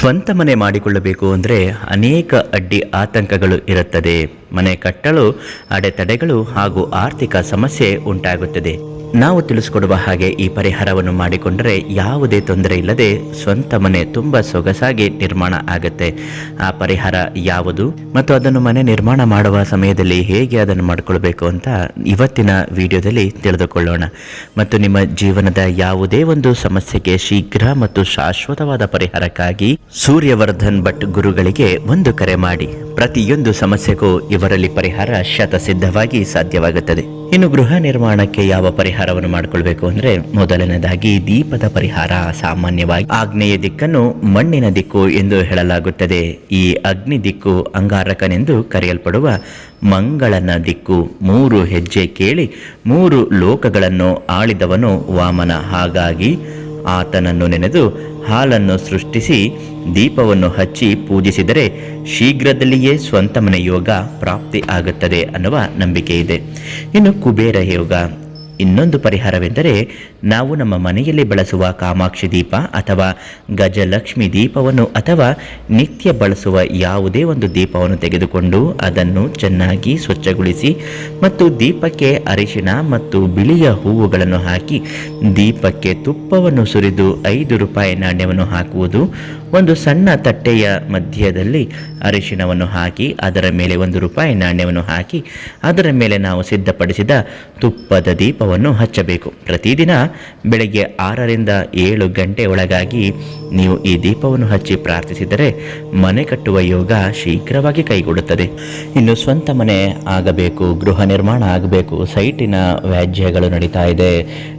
ಸ್ವಂತ ಮನೆ ಮಾಡಿಕೊಳ್ಳಬೇಕು ಅಂದರೆ ಅನೇಕ ಅಡ್ಡಿ ಆತಂಕಗಳು ಇರುತ್ತದೆ. ಮನೆ ಕಟ್ಟಲು, ಅಡೆತಡೆಗಳು ಹಾಗೂ ಆರ್ಥಿಕ ಸಮಸ್ಯೆ ಉಂಟಾಗುತ್ತದೆ. ನಾವು ತಿಳಿಸಿಕೊಡುವ ಹಾಗೆ ಈ ಪರಿಹಾರವನ್ನು ಮಾಡಿಕೊಂಡರೆ ಯಾವುದೇ ತೊಂದರೆ ಇಲ್ಲದೆ ಸ್ವಂತ ಮನೆ ತುಂಬ ಸೊಗಸಾಗಿ ನಿರ್ಮಾಣ ಆಗುತ್ತೆ. ಆ ಪರಿಹಾರ ಯಾವುದು? ಮತ್ತು ಅದನ್ನು ಮನೆ ನಿರ್ಮಾಣ ಮಾಡುವ ಸಮಯದಲ್ಲಿ ಹೇಗೆ ಅದನ್ನು ಮಾಡಿಕೊಳ್ಬೇಕು ಅಂತ ಇವತ್ತಿನ ವಿಡಿಯೋದಲ್ಲಿ ತಿಳಿದುಕೊಳ್ಳೋಣ. ಮತ್ತು ನಿಮ್ಮ ಜೀವನದ ಯಾವುದೇ ಒಂದು ಸಮಸ್ಯೆಗೆ ಶೀಘ್ರ ಮತ್ತು ಶಾಶ್ವತವಾದ ಪರಿಹಾರಕ್ಕಾಗಿ ಸೂರ್ಯವರ್ಧನ್ ಭಟ್ ಗುರುಗಳಿಗೆ ಒಂದು ಕರೆ ಮಾಡಿ. ಪ್ರತಿಯೊಂದು ಸಮಸ್ಯೆಗೂ ಇವರಲ್ಲಿ ಪರಿಹಾರ ಶತಸಿದ್ಧವಾಗಿ ಸಾಧ್ಯವಾಗುತ್ತದೆ. ಇನ್ನು ಗೃಹ ನಿರ್ಮಾಣಕ್ಕೆ ಯಾವ ಪರಿಹಾರವನ್ನು ಮಾಡಿಕೊಳ್ಬೇಕು ಅಂದ್ರೆ ಮೊದಲನೇದಾಗಿ ದೀಪದ ಪರಿಹಾರ, ಸಾಮಾನ್ಯವಾಗಿ ಆಗ್ನೇಯ ದಿಕ್ಕನ್ನು ಮಣ್ಣಿನ ದಿಕ್ಕು ಎಂದು ಹೇಳಲಾಗುತ್ತದೆ. ಈ ಅಗ್ನಿ ದಿಕ್ಕು ಅಂಗಾರಕನೆಂದು ಕರೆಯಲ್ಪಡುವ ಮಂಗಳನ ದಿಕ್ಕು ಮೂರು ಹೆಜ್ಜೆ ಕೇಳಿ ಮೂರು ಲೋಕಗಳನ್ನು ಆಳಿದವನು ವಾಮನ. ಹಾಗಾಗಿ ಆತನನ್ನು ನೆನೆದು ಹಾಲನ್ನು ಸೃಷ್ಟಿಸಿ ದೀಪವನ್ನು ಹಚ್ಚಿ ಪೂಜಿಸಿದರೆ ಶೀಘ್ರದಲ್ಲಿಯೇ ಸ್ವಂತ ಮನೆ ಯೋಗ ಪ್ರಾಪ್ತಿ ಆಗುತ್ತದೆ ಅನ್ನುವ ನಂಬಿಕೆ ಇದೆ ಇನ್ನು ಕುಬೇರ ಯೋಗ. ಇನ್ನೊಂದು ಪರಿಹಾರವೆಂದರೆ ನಾವು ನಮ್ಮ ಮನೆಯಲ್ಲಿ ಬಳಸುವ ಕಾಮಾಕ್ಷಿ ದೀಪ ಅಥವಾ ಗಜಲಕ್ಷ್ಮಿ ದೀಪವನ್ನು ಅಥವಾ ನಿತ್ಯ ಬಳಸುವ ಯಾವುದೇ ಒಂದು ದೀಪವನ್ನು ತೆಗೆದುಕೊಂಡು ಅದನ್ನು ಚೆನ್ನಾಗಿ ಸ್ವಚ್ಛಗೊಳಿಸಿ ಮತ್ತು ದೀಪಕ್ಕೆ ಅರಿಶಿಣ ಮತ್ತು ಬಿಳಿಯ ಹೂವುಗಳನ್ನು ಹಾಕಿ ದೀಪಕ್ಕೆ ತುಪ್ಪವನ್ನು ಸುರಿದು ಐದು ರೂಪಾಯಿ ನಾಣ್ಯವನ್ನು ಹಾಕುವುದು ಒಂದು ಸಣ್ಣ ತಟ್ಟೆಯ ಮಧ್ಯದಲ್ಲಿ ಅರಿಶಿಣವನ್ನು ಹಾಕಿ ಅದರ ಮೇಲೆ ಒಂದು ರೂಪಾಯಿ ನಾಣ್ಯವನ್ನು ಹಾಕಿ ಅದರ ಮೇಲೆ ನಾವು ಸಿದ್ಧಪಡಿಸಿದ ತುಪ್ಪದ ದೀಪವನ್ನು ಹಚ್ಚಬೇಕು. ಪ್ರತಿದಿನ ಬೆಳಗ್ಗೆ ಆರರಿಂದ ಏಳು ಗಂಟೆ ಒಳಗಾಗಿ ನೀವು ಈ ದೀಪವನ್ನು ಹಚ್ಚಿ ಪ್ರಾರ್ಥಿಸಿದರೆ ಮನೆ ಕಟ್ಟುವ ಯೋಗ ಶೀಘ್ರವಾಗಿ ಕೈಗೂಡುತ್ತದೆ ಇನ್ನು ಸ್ವಂತ ಮನೆ ಆಗಬೇಕು, ಗೃಹ ನಿರ್ಮಾಣ ಆಗಬೇಕು, ಸೈಟಿನ ವ್ಯಾಜ್ಯಗಳು ನಡೀತಾ ಇದೆ.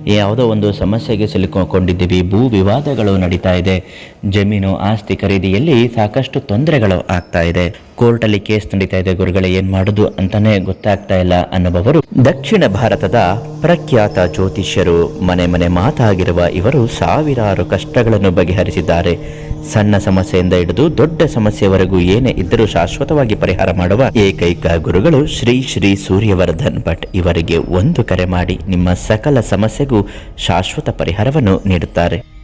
ಯಾವುದೋ ಒಂದು ಸಮಸ್ಯೆಗೆ ಸಿಲುಕೊಂಡಿದ್ದೀವಿ ಭೂ ವಿವಾದಗಳು ನಡೀತಾ ಇದೆ. ಜಮೀನು ಆಸ್ತಿ ಖರೀದಿಯಲ್ಲಿ ಸಾಕಷ್ಟು ತೊಂದರೆಗಳು ಆಗ್ತಾ ಇದೆ. ಕೋರ್ಟಲ್ಲಿ ಕೇಸ್ ನಡೀತಾ ಇದೆ, ಗುರುಗಳೇ, ಏನು ಮಾಡೋದು ಅಂತಾನೆ ಗೊತ್ತಾಗ್ತಾ ಇಲ್ಲ ಅನ್ನುವವರು ದಕ್ಷಿಣ ಭಾರತದ ಪ್ರಖ್ಯಾತ ಜ್ಯೋತಿಷ್ಯರು ಮನೆ ಮನೆ ಮಾತಾಗಿರುವ ಇವರು ಸಾವಿರಾರು ಕಷ್ಟಗಳನ್ನು ಬಗೆಹರಿಸಿದ್ದಾರೆ. ಸಣ್ಣ ಸಮಸ್ಯೆಯಿಂದ ಹಿಡಿದು ದೊಡ್ಡ ಸಮಸ್ಯೆವರೆಗೂ ಏನೇ ಇದ್ದರೂ ಶಾಶ್ವತವಾಗಿ ಪರಿಹಾರ ಮಾಡುವ ಏಕೈಕ ಗುರುಗಳು ಶ್ರೀ ಶ್ರೀ ಸೂರ್ಯವರ್ಧನ್ ಭಟ್ ಇವರಿಗೆ ಒಂದು ಕರೆ ಮಾಡಿ ನಿಮ್ಮ ಸಕಲ ಸಮಸ್ಯೆಗೂ ಶಾಶ್ವತ ಪರಿಹಾರವನ್ನು ನೀಡುತ್ತಾರೆ.